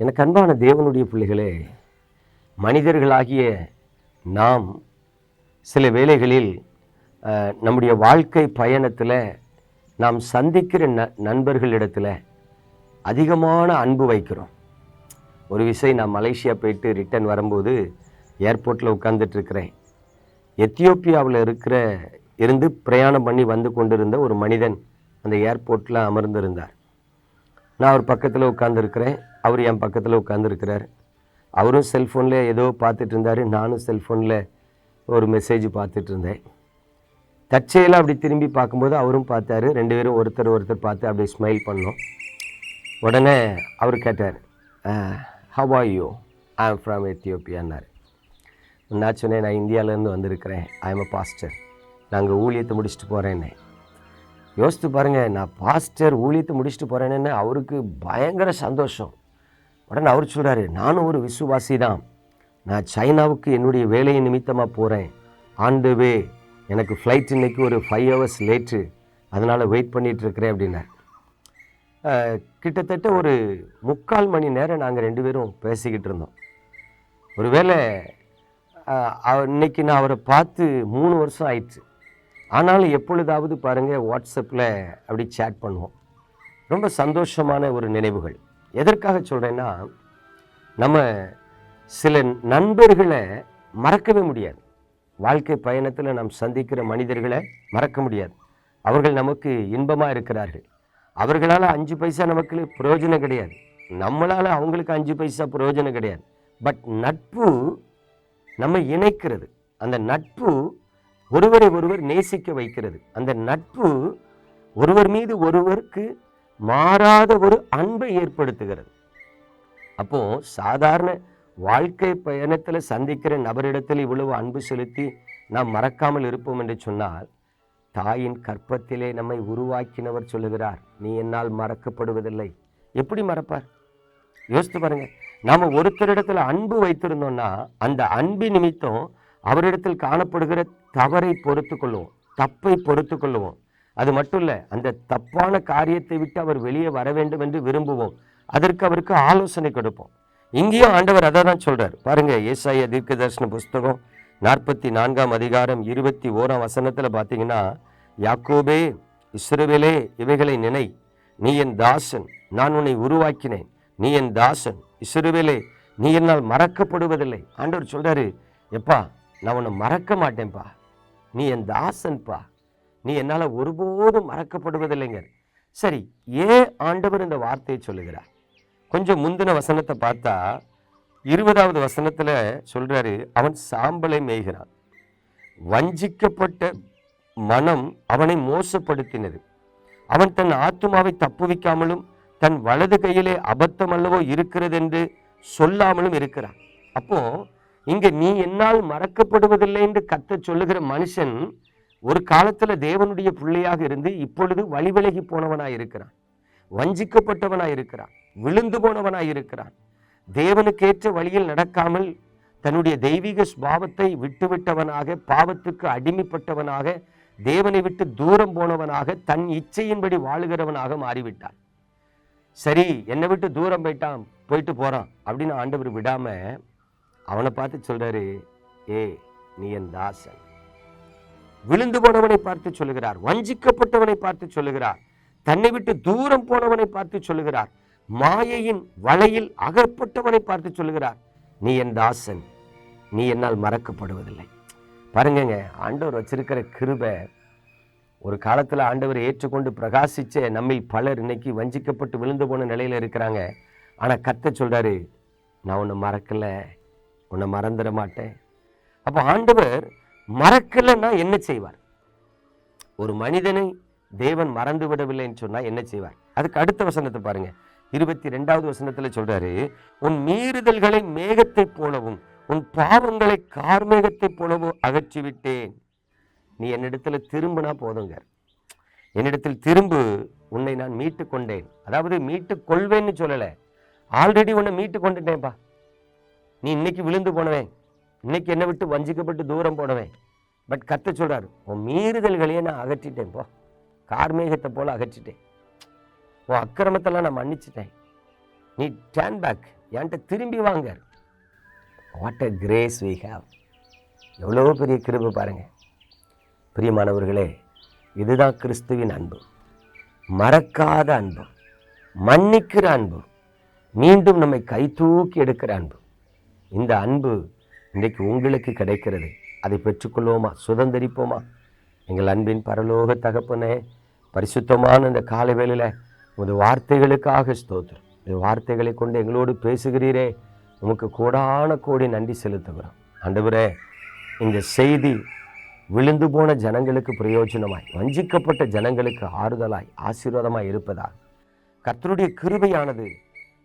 எனக்கு அன்பான தேவனுடைய பிள்ளைகளே மனிதர்களாகிய நாம் சில வேளைகளில் நம்முடைய வாழ்க்கை பயணத்தில் நாம் சந்திக்கிற ந நண்பர்களிடத்தில் அதிகமான அன்பு வைக்கிறோம். ஒரு விஷயம் நான் மலேசியா போயிட்டு ரிட்டர்ன் வரும்போது ஏர்போர்ட்டில் உட்காந்துட்ருக்கிறேன் எத்தியோப்பியாவில் இருக்கிற இருந்து பிரயாணம் பண்ணி வந்து கொண்டிருந்த ஒரு மனிதன் அந்த ஏர்போர்ட்டில் அமர்ந்திருந்தார். நான் அவர் பக்கத்தில் உட்காந்துருக்கிறேன் அவர் என் பக்கத்தில் உட்காந்துருக்கிறார் அவரும் செல்ஃபோனில் ஏதோ பார்த்துட்டு இருந்தார். நானும் செல்ஃபோனில் ஒரு மெசேஜ் பார்த்துட்டு இருந்தேன். தற்செயலாக அப்படி திரும்பி பார்க்கும்போது அவரும் பார்த்தாரு. ரெண்டு பேரும் ஒருத்தர் ஒருத்தர் பார்த்து அப்படியே ஸ்மைல் பண்ணோம். உடனே அவர் கேட்டார் how are you I am from எத்தியோப்பியான்னார் நான் சொன்னேன் நான் இந்தியாவிலேருந்து வந்திருக்கிறேன். ஐ எம் அ பாஸ்டர் நாங்கள் ஊழியத்தை முடிச்சுட்டு போகிறேன்னே யோசித்து பாருங்கள் நான் பாஸ்டர் ஊழியத்தை முடிச்சுட்டு போகிறேன்னு அவருக்கு பயங்கர சந்தோஷம். உடனே அவர் சொல்கிறாரு நானும் ஒரு விசுவாசி தான் நான் சைனாவுக்கு என்னுடைய வேலையை நிமித்தமாக போகிறேன் ஆண்டவே எனக்கு ஃப்ளைட் இன்றைக்கி ஒரு ஃபைவ் ஹவர்ஸ் லேட்டு அதனால் வெயிட் பண்ணிகிட்ருக்கிறேன் அப்படின்னார். கிட்டத்தட்ட ஒரு முக்கால் மணி நேரம் நாங்கள் ரெண்டு பேரும் பேசிக்கிட்டு இருந்தோம். ஒருவேளை இன்றைக்கி இன்னைக்கு நான் அவரை பார்த்து மூணு வருஷம் ஆயிடுச்சு. ஆனாலும் எப்பொழுதாவது பாருங்கள் வாட்ஸ்அப்பில் அப்படி சேட் பண்ணுவோம். ரொம்ப சந்தோஷமான ஒரு நினைவுகள். எதற்காக சொல்கிறேன்னா நம்ம சில நண்பர்களை மறக்கவே முடியாது. வாழ்க்கை பயணத்தில் நாம் சந்திக்கிற மனிதர்களை மறக்க முடியாது. அவர்கள் நமக்கு இன்பமாக இருக்கிறார்கள். அவர்களால் அஞ்சு பைசா நமக்கு பிரயோஜனம் கிடையாது. நம்மளால் அவங்களுக்கு அஞ்சு பைசா பிரயோஜனம் கிடையாது. பட் நட்பு நம்ம இணைக்கிறது. அந்த நட்பு ஒருவரை ஒருவர் நேசிக்க வைக்கிறது. அந்த நட்பு ஒருவர் மீது ஒருவருக்கு மாறாத ஒரு அன்பை ஏற்படுத்துகிறது. அப்போ சாதாரண வாழ்க்கை பயணத்தில் சந்திக்கிற நபரிடத்தில் இவ்வளவு அன்பு செலுத்தி நாம் மறக்காமல் இருப்போம் என்று சொன்னால் தாயின் கற்பத்திலே நம்மை உருவாக்கினவர் சொல்லுகிறார் நீ என்னால் மறக்கப்படுவதில்லை. எப்படி மறப்பார்? யோசித்து பாருங்க. நாம் ஒருத்தரிடத்துல அன்பு வைத்திருந்தோம்னா அந்த அன்பு நிமித்தம் அவரிடத்தில் காணப்படுகிற தவறை பொறுத்து கொள்வோம் தப்பை பொறுத்து கொள்வோம் அது மட்டும் இல்லை அந்த தப்பான காரியத்தை விட்டு அவர் வெளியே வர வேண்டும் என்று விரும்புவோம். அதற்கு அவருக்கு ஆலோசனை கொடுப்போம். இங்கேயும் ஆண்டவர் அதை தான் சொல்கிறார் பாருங்க ஏசாய தீர்க்க தரிசன புஸ்தகம் நாற்பத்தி நான்காம் அதிகாரம் இருபத்தி ஓராம் வசனத்தில் பார்த்தீங்கன்னா யாக்கோபே இஸ்ரவேலே இவைகளை நினை. நீ என் தாசன் நான் உன்னை உருவாக்கினேன். நீ என் தாசன் இஸ்ரவேலே நீ என்னால் மறக்கப்படுவதில்லை. ஆண்டவர் சொல்கிறாரு எப்பா நான் உன்னை மறக்க மாட்டேன்ப்பா. நீ என் தாசன்ப்பா நீ என்னால் ஒருபோதும் மறக்கப்படுவதில்லைங்க. சரி ஏன் ஆண்டவர் இந்த வார்த்தையை சொல்லுகிறார். கொஞ்சம் முந்தின வசனத்தை பார்த்தா இருபதாவது வசனத்தில் சொல்கிறாரு அவன் சாம்பலை மேய்கிறான். வஞ்சிக்கப்பட்ட மனம் அவனை மோசப்படுத்தினது. அவன் தன் ஆத்துமாவை தப்புவிக்காமலும் தன் வலது கையிலே அபத்தம் அல்லவோ இருக்கிறது என்று சொல்லாமலும் இருக்கிறான். அப்போ இங்க நீ என்னால் மறக்கப்படுவதில்லை என்று கத்த சொல்லுகிற மனுஷன் ஒரு காலத்துல தேவனுடைய பிள்ளையாக இருந்து இப்பொழுது வழிவிலகி போனவனாய் இருக்கிறான். வஞ்சிக்கப்பட்டவனாய் இருக்கிறான். விழுந்து போனவனாய் இருக்கிறான். தேவனுக்கேற்ற வழியில் நடக்காமல் தன்னுடைய தெய்வீக ஸ்பாவத்தை விட்டுவிட்டவனாக பாவத்துக்கு அடிமைப்பட்டவனாக தேவனை விட்டு தூரம் போனவனாக தன் இச்சையின்படி வாழுகிறவனாக மாறிவிட்டான். சரி என்னை விட்டு தூரம் போயிட்டான் போயிட்டு போகிறான் அப்படின்னு ஆண்டவர் விடாம அவனை பார்த்து சொல்கிறாரு ஏ நீ என் தாசன். விழுந்து போனவனை பார்த்து சொல்லுகிறார் வஞ்சிக்கப்பட்டவனை பார்த்து சொல்லுகிறார் தன்னை விட்டு தூரம் போனவனை பார்த்து சொல்லுகிறார் மாயையின் வலையில் அகப்பட்டவனை பார்த்து சொல்லுகிறார். நீ என் தாசன் நீ என்னால் மறக்கப்படுவதில்லை. பாருங்கங்க ஆண்டவர் வச்சிருக்கிற கிருபை ஒரு காலத்தில் ஆண்டவர் ஏற்றுக்கொண்டு பிரகாசிச்ச நம்மில் பலர் இன்னைக்கு வஞ்சிக்கப்பட்டு விழுந்து போன நிலையில் இருக்கிறாங்க. ஆனால் கத்த சொல்கிறாரு நான் உன்னை மறக்கலை உன்னை மறந்துட மாட்டேன். அப்போ ஆண்டவர் மறக்கலைன்னா என்ன செய்வார்? ஒரு மனிதனை தேவன் மறந்து விடவில்லைன்னு சொன்னால் என்ன செய்வார்? அதுக்கு அடுத்த வசனத்தை பாருங்க. இருபத்தி ரெண்டாவது வசனத்தில் சொல்றாரு உன் மீறுதல்களை மேகத்தைப் போலவும் உன் பாவங்களை கார்மேகத்தை போலவும் அகற்றி விட்டேன் நீ என்னிடத்துல திரும்பினா போதுங்க என்னிடத்தில் திரும்பு உன்னை நான் மீட்டு கொண்டேன். அதாவது மீட்டு கொள்வேன்னு சொல்லலை. ஆல்ரெடி உன்னை மீட்டு கொண்டுட்டேன்ப்பா. நீ இன்னைக்கு விழுந்து போனவேன். இன்னைக்கு என்னை விட்டு வஞ்சிக்கப்பட்டு தூரம் போனவேன். பட் கத்த சொல்கிறார் உன் மீறுதல்களையே நான் அகற்றிட்டேன் போ. கார்மேகத்தை போல் அகற்றிட்டேன். உன் அக்கிரமத்தெல்லாம் நான் மன்னிச்சிட்டேன். நீ டேன் பேக் என்கிட்ட திரும்பி வாங்க. What a grace we have எவ்வளோ பெரிய கிருப பாருங்கள் பிரியமானவர்களே இதுதான் கிறிஸ்துவின் அன்பு. மறக்காத அன்பு. மன்னிக்கிற அன்பு. மீண்டும் நம்மை கை தூக்கி எடுக்கிற அன்பு. இந்த அன்பு இன்றைக்கு உங்களுக்கு கிடைக்கிறது. அதை பெற்றுக்கொள்வோமா? சுதந்திரிப்போமா? எங்கள் அன்பின் பரலோக தகப்பனே பரிசுத்தமான இந்த காலை வேளையில் உமது வார்த்தைகளுக்காக ஸ்தோத்திரம். இந்த வார்த்தைகளை கொண்டு எங்களோடு பேசுகிறீரே. உமக்கு கோடான கோடி நன்றி செலுத்துகிறோம். ஆண்டவரே இந்த செய்தி விழுந்து போன ஜனங்களுக்கு பிரயோஜனமாய் வஞ்சிக்கப்பட்ட ஜனங்களுக்கு ஆறுதலாய் ஆசீர்வாதமாய் இருப்பதால் கர்த்தருடைய கிருபையானது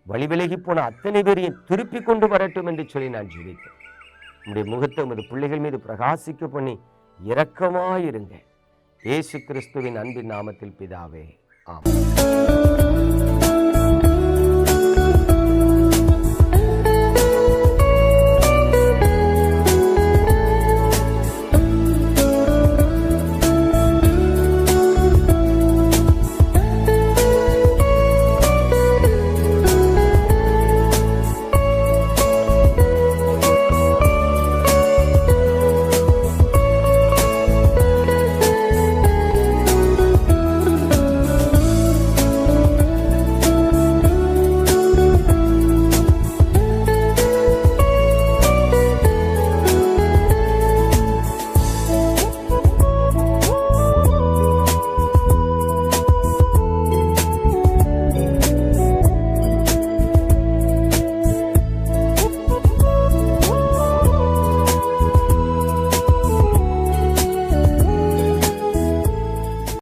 வழிவிலகி போன அத்தனை பேரையும் திருப்பி கொண்டு வரட்டும் என்று சொல்லி நான் ஜீவித்தேன் உங்களுடைய முகத்தை உமது பிள்ளைகள் மீது பிரகாசிக்க பண்ணி இரக்கமாயிருங்க இயேசு கிறிஸ்துவின் அன்பின் நாமத்தில் பிதாவே ஆமாம்